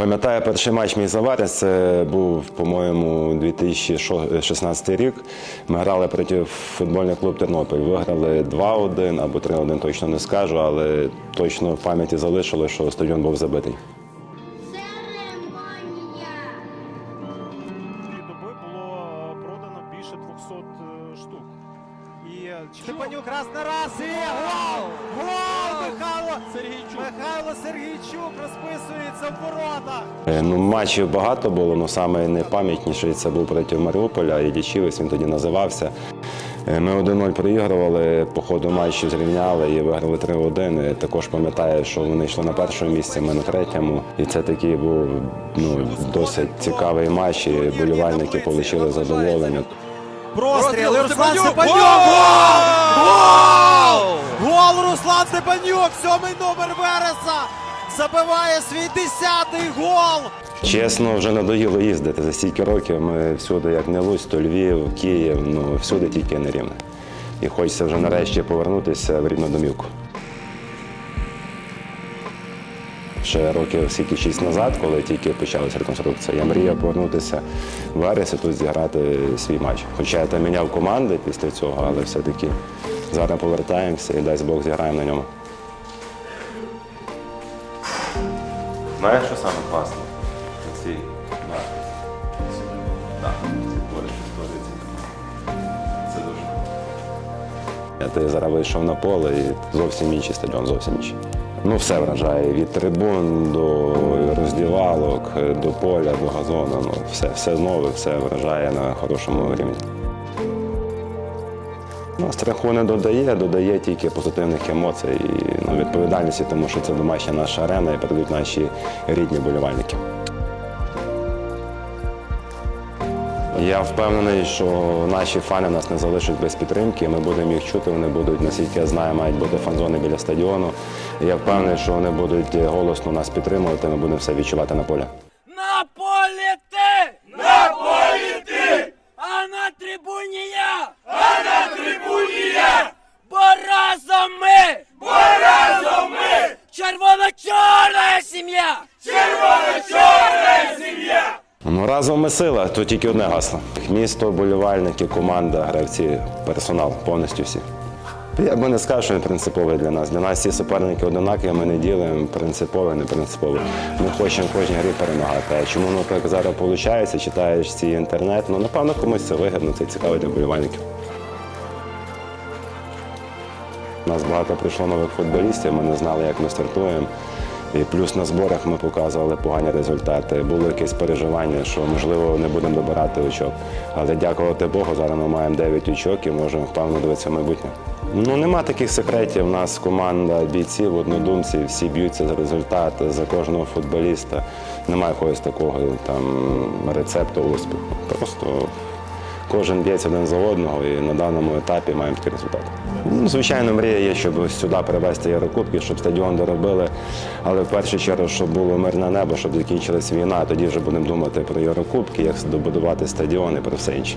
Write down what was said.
Пам'ятаю, перший матч мій за це був, по-моєму, 2016 рік. Ми грали проти футбольного клуб Тернопіль. Виграли 2-1 або 3-1, точно не скажу, але точно в пам'яті залишилось, що стадіон був забитий. Церемонія! Доби було продано більше 200 е, штук. І е, Степанюк раз на раз і гол! Гол! Михайло Сергійчук! Михайло Сергійчук розписується в воротах! Е, Ну, матчів багато було, але саме найпам'ятніший це був проти Маріуполя, і Іллічівець, він тоді називався. Е, Ми 1-0 проігрували, по ходу матчу зрівняли і виграли 3-1. Е, Також пам'ятаю, що вони йшли на першому місці, ми на третьому. І це такий був ну, досить цікавий матч, і болівальники отримали задоволення. Простріл! і Руслан Степанюк! Гол! Гол Руслан Степанюк! Сьомий номер Вереса! Забиває свій десятий гол! Чесно, вже надоїло їздити за стільки років. Ми всюди, як не Луць, то Львів, Київ, ну всюди тільки не рівне. І хочеться вже нарешті повернутися в рідну домівку. Ще років скільки шість назад, коли тільки почалася реконструкція, я мріяв повернутися в вересі тут зіграти свій матч. Хоча я там міняв команди після цього, але все-таки зараз повертаємося і дасть Бог зіграємо на ньому. Знаєш, що саме? Ці надписи. Так, Це дуже. Ти зараз вийшов на поле і зовсім інший стадіон, зовсім інший. Ну, все вражає. Від трибун до роздівалок, до поля, до газону. Ну, все, все нове, все вражає на хорошому рівні. Ну, страху не додає, додає тільки позитивних емоцій і ну, відповідальності, тому що це домашня наша арена і передають наші рідні болівальники. Я впевнений, що наші фани нас не залишать без підтримки. Ми будемо їх чути. Вони будуть, наскільки я знаю, мають бути фан-зони біля стадіону. Я впевнений, що вони будуть голосно нас підтримувати. Ми будемо все відчувати на полі. На полі ти! На полі ти! А на трибуні я! А на трибуні я! Бо разом ми! Бо разом ми! Червоно-чорна сім'я! Червоно-чорна сім'я! Ну, разом ми сила, то тільки одне гасло. Місто, болівальники, команда, гравці, персонал, повністю всі. Я би не сказав, що він принциповий для нас. Для нас всі суперники одинакові, ми не ділимо принципове, не принципове. Ми хочемо кожній грі перемагати. А чому воно так зараз виходить, читаєш ці інтернет, ну напевно комусь це вигідно, це цікаво для болівальників. У нас багато прийшло нових футболістів, ми не знали, як ми стартуємо. І плюс на зборах ми показували погані результати. Було якесь переживання, що можливо не будемо добирати очок. Але дякувати Богу, зараз ми маємо 9 очок і можемо впевнено дивитися в майбутнє. Ну нема таких секретів. У нас команда бійців, однодумців, всі б'ються за результат, за кожного футболіста. Немає якогось такого там рецепту успіху. Просто Кожен б'ється один за одного і на даному етапі маємо такий результат. Ну, звичайно, мрія є, щоб сюди привезти Єврокубки, щоб стадіон доробили. Але в першу чергу, щоб було мирне небо, щоб закінчилась війна, тоді вже будемо думати про Єврокубки, як добудувати стадіон і про все інше.